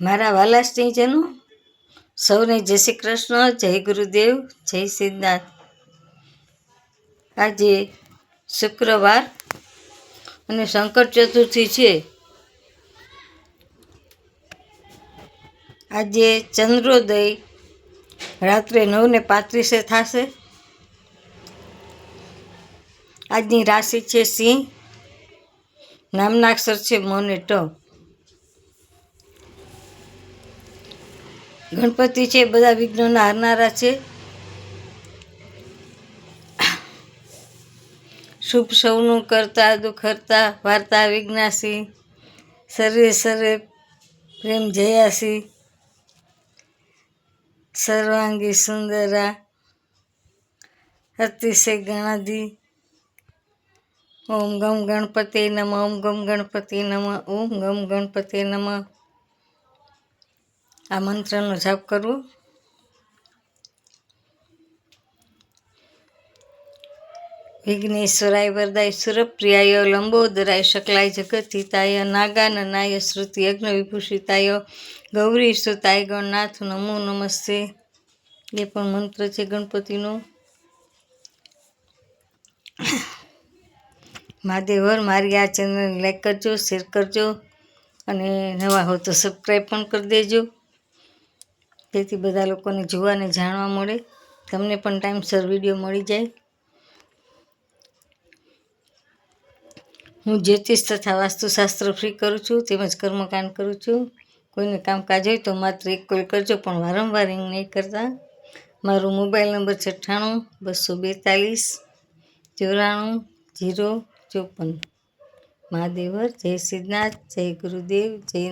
મારા વાલા સ્નેહીજનો સૌને જય શ્રી કૃષ્ણ, જય ગુરુદેવ, જય સિદ્ધાર્થ આજે શુક્રવાર અને શંકર ચતુર્થી છે. આજે ચંદ્રોદય રાત્રે નવ ને પાંત્રીસે થશે. આજની રાશિ છે સિંહ. નામના અક્ષર છે મોને ટ. ગણપતિ છે, બધા વિઘ્નોના હારનારા છે. શુભ સૌનું કરતા દુખરતા વાર્તા વિજ્ઞાસી સર્વે સર્વે પ્રેમ જયાસી. સર્વાંગી સુંદરા, અતિશય ગણાધી ઓમ ગમ ગણપતિ નમ, ઓમ ગમ ગણપતિ નમ, ઓમ ગમ ગણપતિ નમ. આ મંત્રનો જાપ કરવો. વિઘ્નેશ્વરાય વરદાય સુરપ્રિયાય લંબોદરાય શકલાય જગતિતાય નાગાનનાય શ્રુતિ યજ્ઞ વિભૂષિતાય ગૌરી સુતાય ગણનાથ નમો નમસ્તે. એ પણ મંત્ર છે ગણપતિનો. મહાદેવર મારી આ ચેનલને લાઈક કરજો શેર કરજો અને નવા હો તો સબસ્ક્રાઈબ પણ કરી દેજો. જેથી બધા લોકોને જોવાને જાણવા મળે. તમને પણ ટાઈમસર વીડિયો મળી જાય. હું જ્યોતિષ તથા વાસ્તુશાસ્ત્ર ફ્રી કરું છું, તેમજ કર્મકાંડ કરું છું. કોઈને કામકાજ હોય તો માત્ર એક કોલ કરજો, પણ વારંવાર રિંગ નહીં કરતા. મારો મોબાઈલ નંબર છે અઠ્ઠાણું, બસો બેતાલીસ, ચોરાણું, જીરો, ચોપન. મહાદેવર, જય સિદ્ધનાથ જય ગુરુદેવ, જય